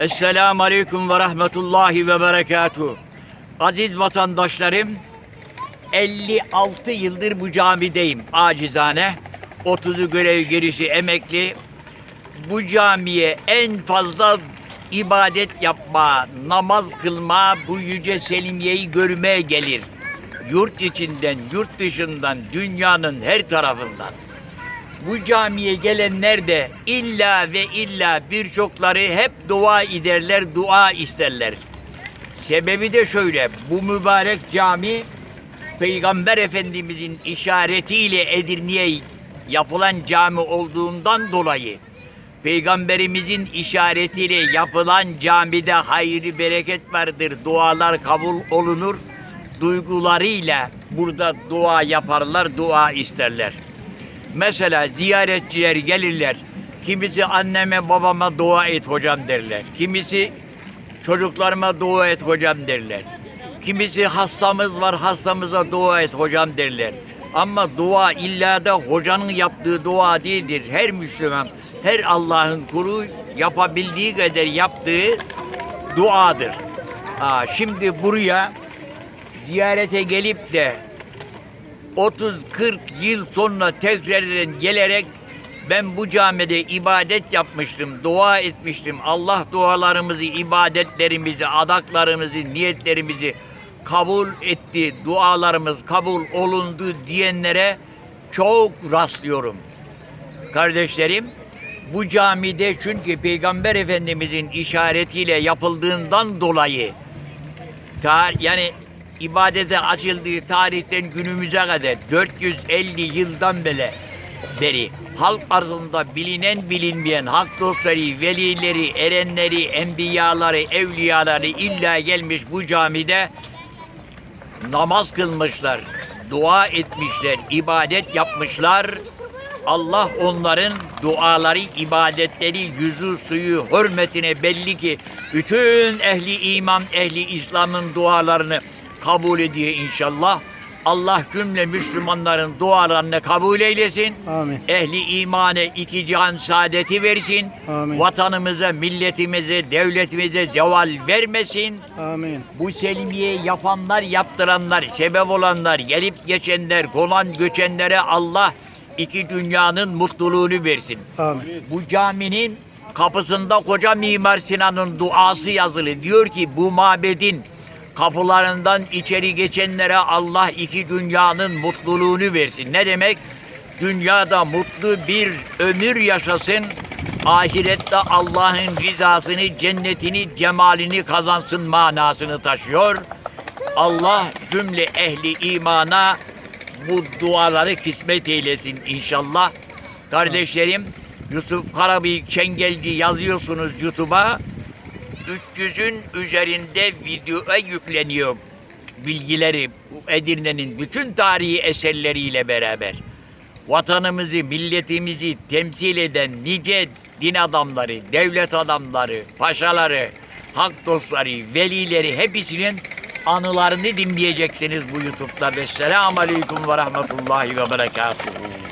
Esselamu Aleyküm ve Rahmetullahi ve Berekatuhu. Aziz vatandaşlarım, 56 yıldır bu camideyim acizane. 30'u görev girişi emekli. Bu camiye en fazla ibadet yapma, namaz kılma, bu yüce Selimiye'yi görmeye gelir. Yurt içinden, yurt dışından, dünyanın her tarafından. Bu camiye gelenler de illa ve illa birçokları hep dua ederler, dua isterler. Sebebi de şöyle, bu mübarek cami Peygamber Efendimizin işaretiyle Edirne'ye yapılan cami olduğundan dolayı Peygamberimizin işaretiyle yapılan camide hayırlı bereket vardır. Dualar kabul olunur. Duygularıyla burada dua yaparlar, dua isterler. Mesela ziyaretçiler gelirler. Kimisi anneme babama dua et hocam derler. Kimisi çocuklarıma dua et hocam derler. Kimisi hastamız var hastamıza dua et hocam derler. Ama dua illa da hocanın yaptığı dua değildir. Her Müslüman, her Allah'ın kulu yapabildiği kadar yaptığı duadır. Ha, şimdi buraya ziyarete gelip de 30-40 yıl sonra tekrardan gelerek ben bu camide ibadet yapmıştım, dua etmiştim. Allah dualarımızı, ibadetlerimizi, adaklarımızı, niyetlerimizi kabul etti. Dualarımız kabul olundu diyenlere çok rastlıyorum. Kardeşlerim, bu camide çünkü Peygamber Efendimizin işaretiyle yapıldığından dolayı yani ibadete açıldığı tarihten günümüze kadar 450 yıldan beri beri halk arzında bilinen bilinmeyen hak dostları, velileri, erenleri, enbiyaları, evliyaları illa gelmiş bu camide namaz kılmışlar, dua etmişler, ibadet yapmışlar. Allah onların duaları, ibadetleri, yüzü suyu, hürmetine belli ki bütün ehli iman, ehli İslam'ın dualarını kabul ediyor inşallah. Allah cümle Müslümanların dualarını kabul eylesin. Amin. Ehli imane iki cihan saadeti versin. Amin. Vatanımıza, milletimize, devletimize zeval vermesin. Amin. Bu selimiye yapanlar, yaptıranlar, sebep olanlar, gelip geçenler, kolan göçenlere Allah iki dünyanın mutluluğunu versin. Amin. Bu caminin kapısında koca Mimar Sinan'ın duası yazılı. Diyor ki bu mabedin kapılarından içeri geçenlere Allah iki dünyanın mutluluğunu versin. Ne demek? Dünyada mutlu bir ömür yaşasın. Ahirette Allah'ın rızasını, cennetini, cemalini kazansın manasını taşıyor. Allah cümle ehli imana bu duaları kismet eylesin inşallah. Kardeşlerim Yusuf Karabıyık Çengelci yazıyorsunuz YouTube'a. 300'ün üzerinde videoya yükleniyor bilgileri Edirne'nin bütün tarihi eserleriyle beraber. Vatanımızı, milletimizi temsil eden nice din adamları, devlet adamları, paşaları, hak dostları, velileri hepsinin anılarını dinleyeceksiniz bu YouTube'da. Vesselamu Aleyküm ve Rahmetullahi ve Berekatuhu.